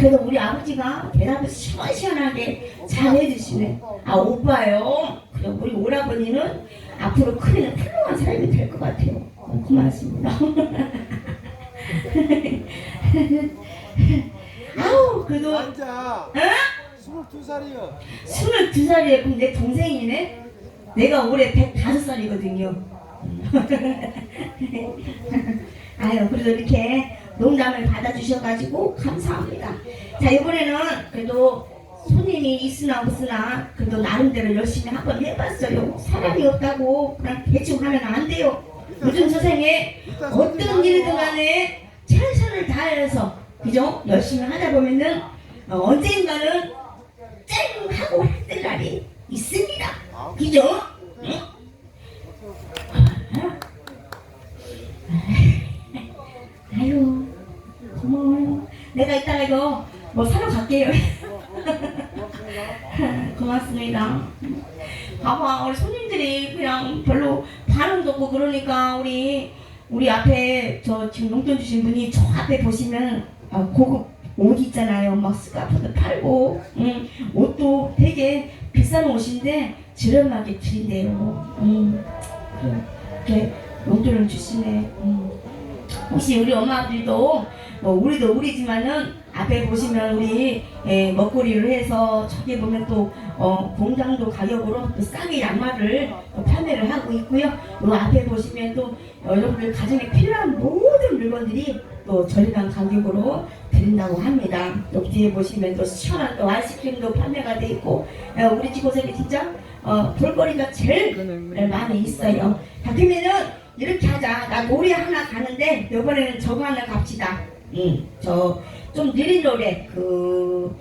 그래도 우리 아버지가 대답을 시원시원하게 잘 해주시네. 아 오빠요. 그럼 우리 오라버니는 앞으로 크면 훌륭한 사람이 될 것 같아요. 어, 고맙습니다. 아우 그래도 앉아. 응? 22살이요. 22살이에요. 그럼 내 동생이네? 내가 올해 105살이거든요. 아유, 그래도 이렇게 농담을 받아주셔가지고 감사합니다. 자, 이번에는 그래도 손님이 있으나 없으나 그래도 나름대로 열심히 한번 해봤어요. 사람이 없다고 그냥 대충 하면 안 돼요. 요즘 세상에 어떤 일이든 간에 최선을 다해서 그죠? 열심히 하다 보면은 어, 언젠가는 쨍 하고 할 날이 있습니다. 그죠? 응? 아유 고마워요. 내가 이따가 이거 뭐 사러 갈게요. 고맙습니다. 봐봐 우리 손님들이 그냥 별로 반응도 없고 그러니까 우리 우리 앞에 저 지금 용돈 주신 분이 저 앞에 보시면 어, 고급 옷 있잖아요. 막 스카프도 팔고 음, 옷도 되게 비싼 옷인데 저렴하게 드린대요. 음, 이렇게 용돈을 주시네. 음. 혹시 우리 엄마들도 뭐 우리도 우리지만은 앞에 보시면 우리 예, 먹거리를 해서 저기 보면 또 어, 공장도 가격으로 또 싸게 양말을 또 판매를 하고 있고요. 요 앞에 보시면 또 여러분들 가정에 필요한 모든 물건들이 또 저렴한 가격으로 드린다고 합니다. 또 뒤에 보시면 또 시원한 또 아이스크림도 판매가 돼 있고 예, 우리 집곳에 진짜 어, 볼거리가 제일 예, 많이 있어요. 자 그러면은 이렇게 하자. 나 노래 하나 가는데 이번에는 저거 하나 갑시다. 응, 저 좀 느린 노래 그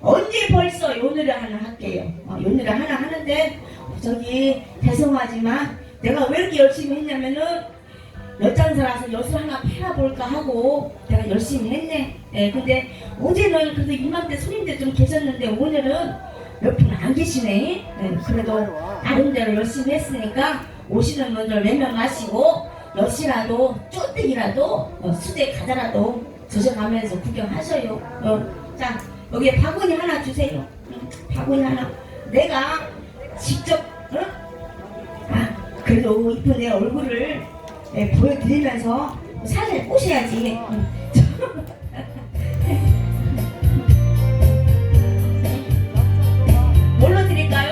언제 벌써 요 노래 하나 할게요. 어, 요 노래 하나 하는데 저기 죄송하지만 내가 왜 이렇게 열심히 했냐면은 엿장사라서 엿을 하나 팔아볼까 하고 내가 열심히 했네. 네, 근데 어제는 그래도 이맘때 손님들 좀 계셨는데 오늘은 몇 분 안 계시네. 네, 그래도 나름대로 열심히 했으니까 오시는 분들 몇명 마시고 엿이라도 쪼뜩이라도 어, 수제 과자라도 드셔가면서 구경하셔요. 어, 자 여기에 바구니 하나 주세요. 응, 바구니 하나. 내가 직접 어? 아 그래도 이쁜 내 얼굴을 예, 보여드리면서 사진을 꼬셔야지. 응. 뭘로 드릴까요?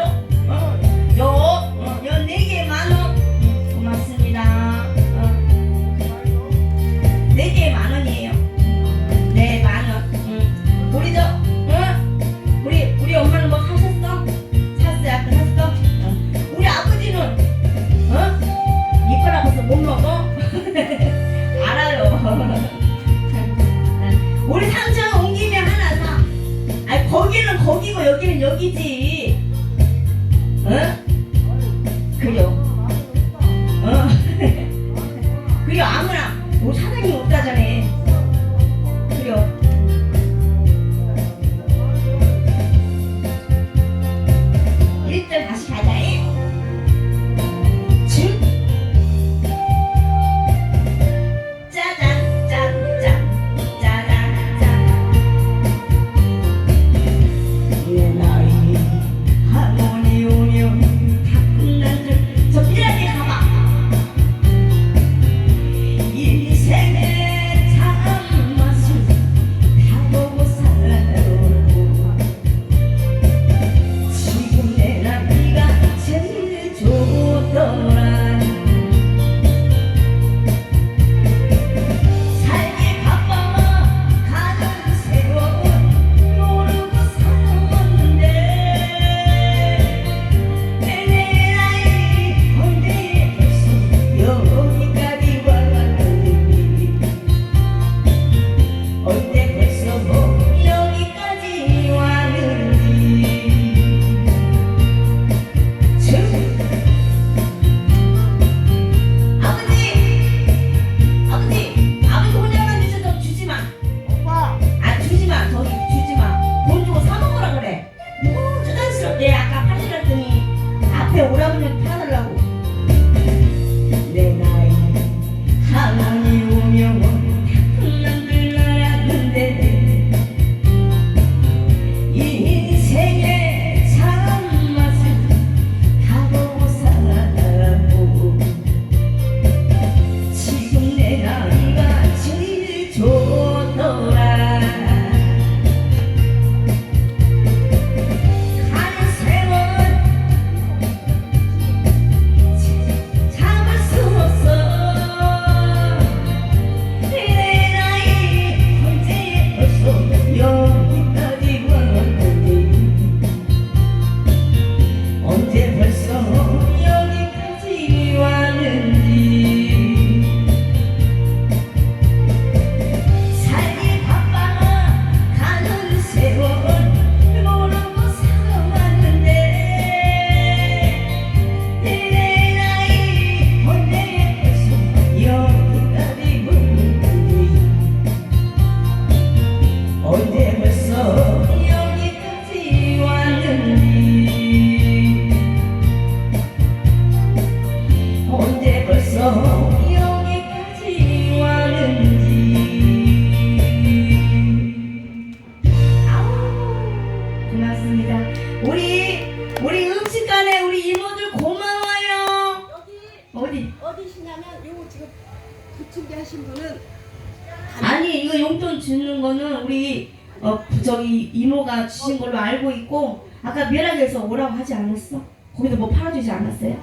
아까 멸학에서 오라고 하지 않았어? 거기도 뭐 팔아주지 않았어요?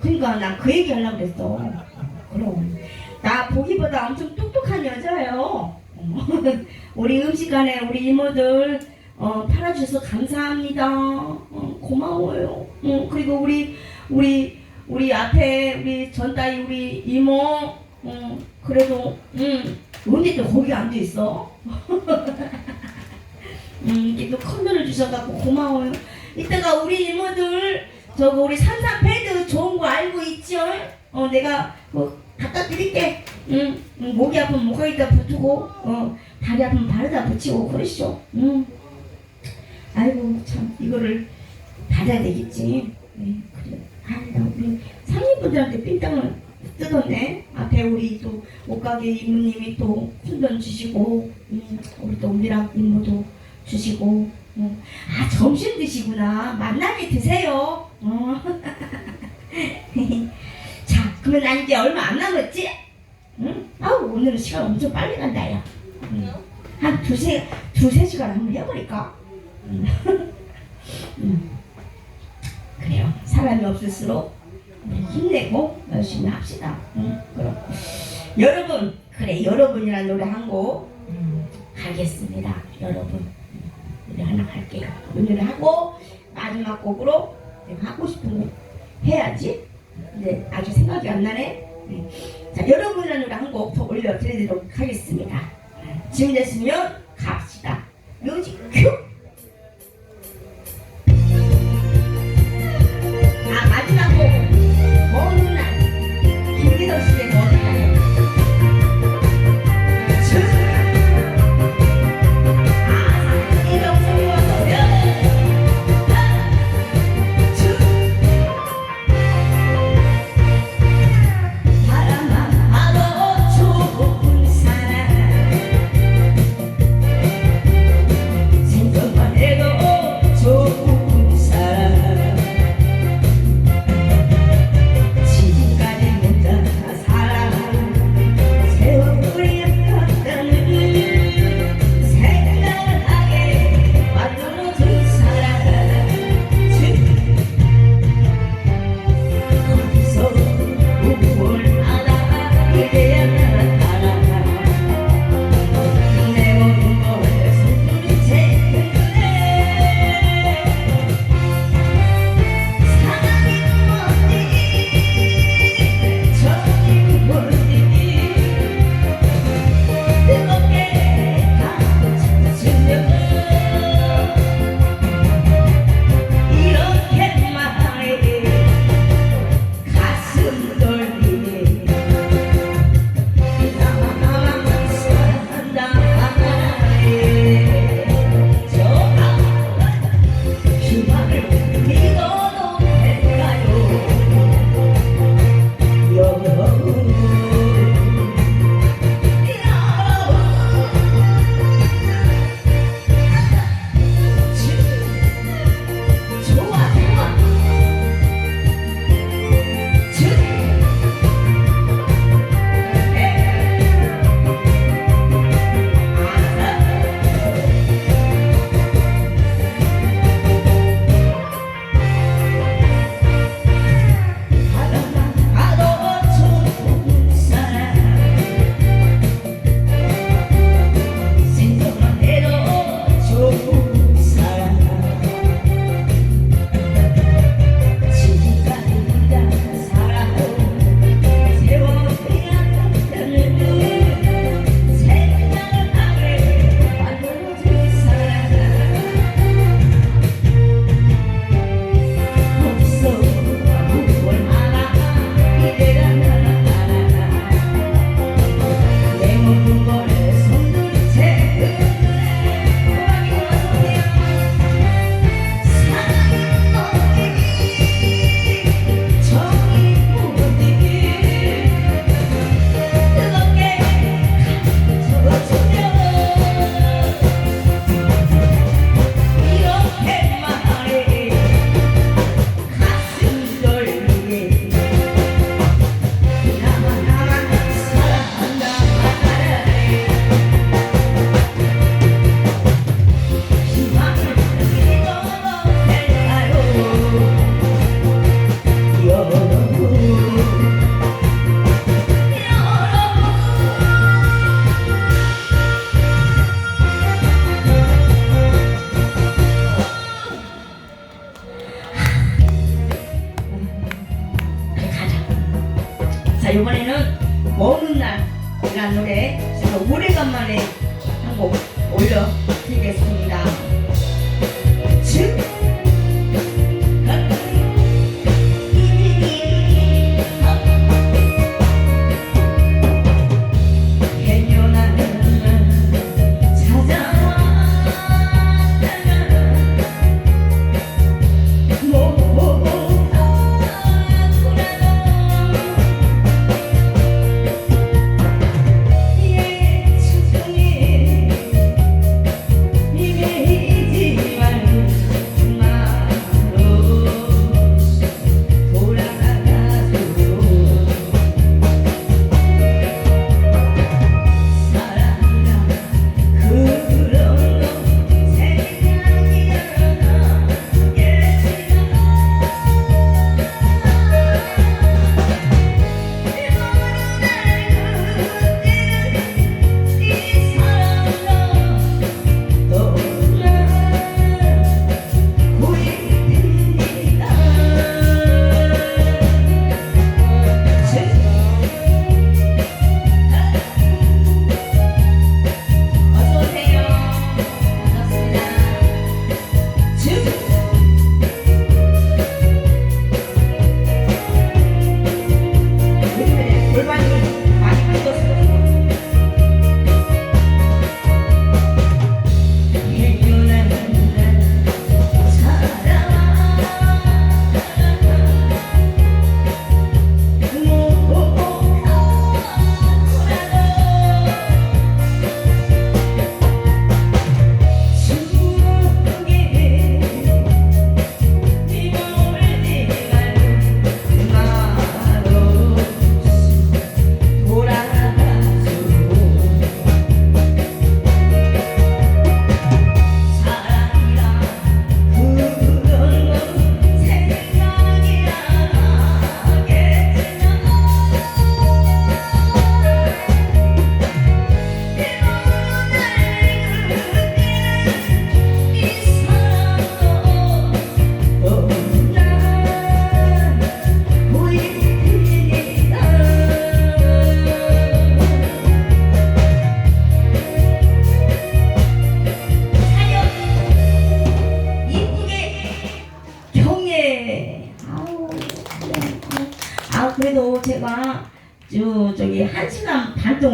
그러니까 난 그 얘기 하려고 그랬어 그럼 나 보기보다 엄청 똑똑한 여자예요 우리 음식간에 우리 이모들 어, 팔아주셔서 감사합니다 어, 고마워요 어, 그리고 우리 우리 우리 앞에 우리 전따이 우리 이모 어, 그래도 음, 언제 또 거기 앉아 있어? 음, 큰 돈을 주셔갖고 고마워요. 이따가 우리 이모들 저거 우리 산삼 패드 좋은 거 알고 있죠? 어, 내가 뭐 갖다 드릴게. 응, 응, 목이 아프면 목에다 붙이고, 어, 다리 아프면 발에다 붙이고 그러시죠. 응. 아이고 참 이거를 받아야 되겠지. 네, 그래. 아니다 우리 상인분들한테 빈땅을 뜯었네. 앞에 우리 또 옷가게 이모님이 또 푼돈 주시고, 음, 우리 또 우리랑 이모도 주시고, 음. 아 점심 드시구나. 만나게 드세요. 어. 자, 그러면 난 이제 얼마 안 남았지? 응? 아우 오늘은 시간 엄청 빨리 간다 야. 응. 한 두세 두세 시간 한번 해버릴까? 응. 응. 그래요. 사람이 없을수록 힘내고 열심히 합시다. 응? 그럼 여러분 그래 여러분이라는 노래 한곡 음, 하겠습니다. 여러분 음, 노래 하나 할게요. 이 노래 하고 마지막 곡으로 내가 하고 싶은 거 해야지. 근데 아주 생각이 안 나네. 네. 자 여러분이라는 노래 한 곡 더 올려드리도록 하겠습니다. 준비됐으면 갑시다. 뮤직 큐. 아 마지막 곡